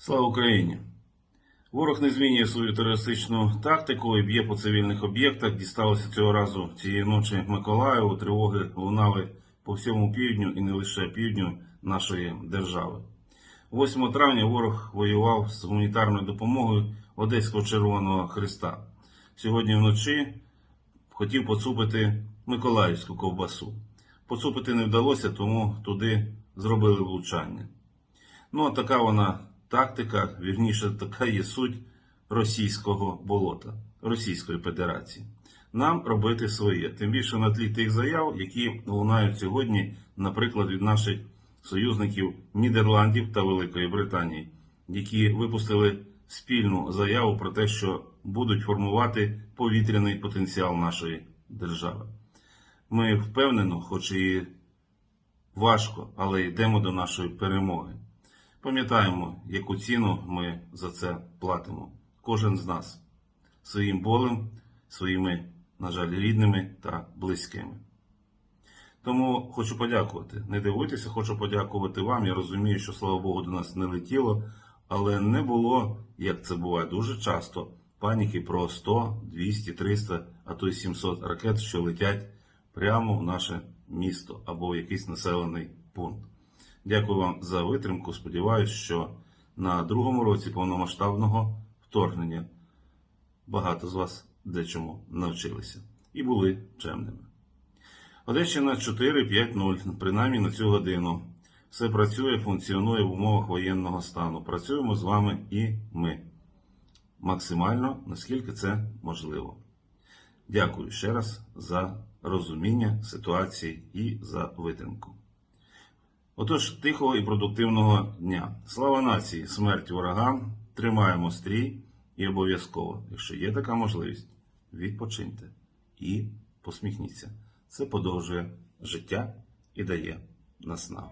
Слава Україні! Ворог не змінює свою терористичну тактику і б'є по цивільних об'єктах. Дісталося цього разу цієї ночі Миколаєву. Тривоги лунали по всьому півдню і не лише півдню нашої держави. 8 травня ворог воював з гуманітарною допомогою Одеського Червоного Христа. Сьогодні вночі хотів поцупити Миколаївську ковбасу. Поцупити не вдалося, тому туди зробили влучання. Ну, а така вона тактика, вірніше, така є суть російського болота, Російської Федерації. Нам робити своє. Тим більше на тлі тих заяв, які лунають сьогодні, наприклад, від наших союзників Нідерландів та Великої Британії, які випустили спільну заяву про те, що будуть формувати повітряний потенціал нашої держави. Ми впевнено, хоч і важко, але йдемо до нашої перемоги. Пам'ятаємо, яку ціну ми за це платимо. Кожен з нас своїм болем, своїми, на жаль, рідними та близькими. Тому хочу подякувати. Не дивуйтеся, хочу подякувати вам. Я розумію, що слава Богу до нас не летіло, але не було, як це буває дуже часто, паніки про 100, 200, 300, а то й 700 ракет, що летять прямо в наше місто або в якийсь населений пункт. Дякую вам за витримку. Сподіваюсь, що на другому році повномасштабного вторгнення багато з вас дечому навчилися і були чемними. Одещина 4-5-0, принаймні на цю годину. Все працює, функціонує в умовах воєнного стану. Працюємо з вами і ми. Максимально, наскільки це можливо. Дякую ще раз за розуміння ситуації і за витримку. Отож, тихого і продуктивного дня. Слава нації, смерть ворогам, тримаємо стрій і обов'язково, якщо є така можливість, відпочиньте і посміхніться. Це подовжує життя і дає наснагу.